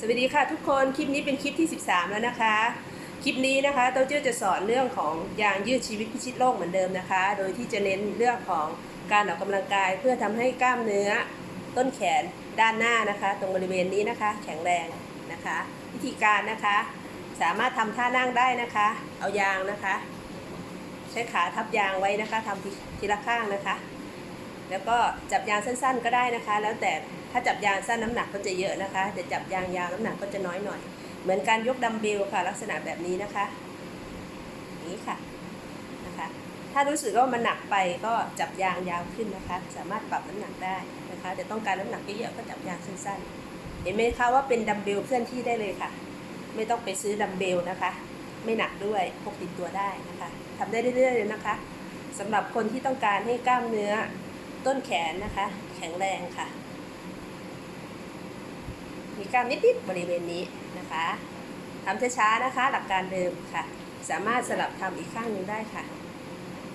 สวัสดีค่ะทุกคน คลิปนี้เป็นคลิปที่ 13 แล้วนะคะ คลิปนี้นะคะเต้าเจี้ยจะสอนเรื่องของยางยืดชีวิตพิชิตโลกเหมือนเดิมนะคะ โดยที่จะเน้นเรื่องของการออกกำลังกายเพื่อทำให้กล้ามเนื้อต้นแขนด้านหน้านะคะ ตรงบริเวณนี้นะคะ แข็งแรงนะคะ วิธีการนะคะ สามารถทำท่านั่งได้นะคะ เอายางนะคะ ใช้ขาทับยางไว้นะคะทำทีทีละข้างนะคะ แล้วก็จับยางสั้นๆ ก็ได้นะคะ แล้วแต่ถ้าจับยางสั้นน้ำหนักก็จะเยอะนะคะ แต่จับยางยาวน้ำหนักก็จะน้อยหน่อย เหมือนการยกดัมเบลค่ะ ลักษณะแบบนี้นะคะอย่างนี้ค่ะนะคะถ้ารู้สึกว่ามันหนักไปก็จับยางยาวขึ้นนะคะ สามารถปรับน้ำหนักได้นะคะ แต่ต้องการน้ำหนักเยอะๆก็จับยางสั้นๆ เห็นไหมคะว่าเป็นดัมเบลเคลื่อนที่ได้เลยค่ะ ไม่ต้องไปซื้อดัมเบลนะคะ ไม่หนักด้วยพกติดตัวได้นะคะทำได้เรื่อยๆเลยนะคะสำหรับคนที่ต้องการให้กล้ามเนื้อ ต้นแขนนะคะ แข็งแรงค่ะ มีกล้ามนิดๆบริเวณนี้นะคะทำช้าๆนะคะ หลักการเดิมค่ะ สามารถสลับทำอีกข้างหนึ่งได้ค่ะ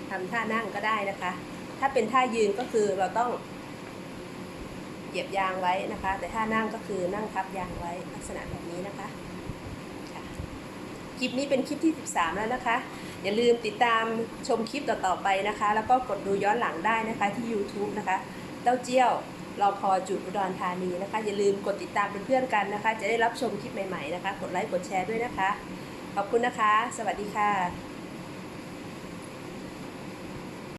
ทำท่านั่งก็ได้นะคะ ถ้าเป็นท่ายืนก็คือเราต้องเหยียบยางไว้นะคะ แต่ท่านั่งก็คือนั่งทับยางไว้ลักษณะแบบนี้นะคะ ลิปนี้เป็นคลิปที่ 13 แล้วนะคะ อย่าลืมติดตามชมคลิปต่อๆไปนะคะ แล้วก็กดดูย้อนหลังได้นะคะที่ YouTube นะคะ เต้าเจี้ยวรอพอจุดอุดรธานีนะคะ อย่าลืมกดติดตามเป็นเพื่อนกันนะคะ จะได้รับชมคลิปใหม่ๆนะคะ กดไลค์กดแชร์ด้วยนะคะ ขอบคุณนะคะ สวัสดีค่ะ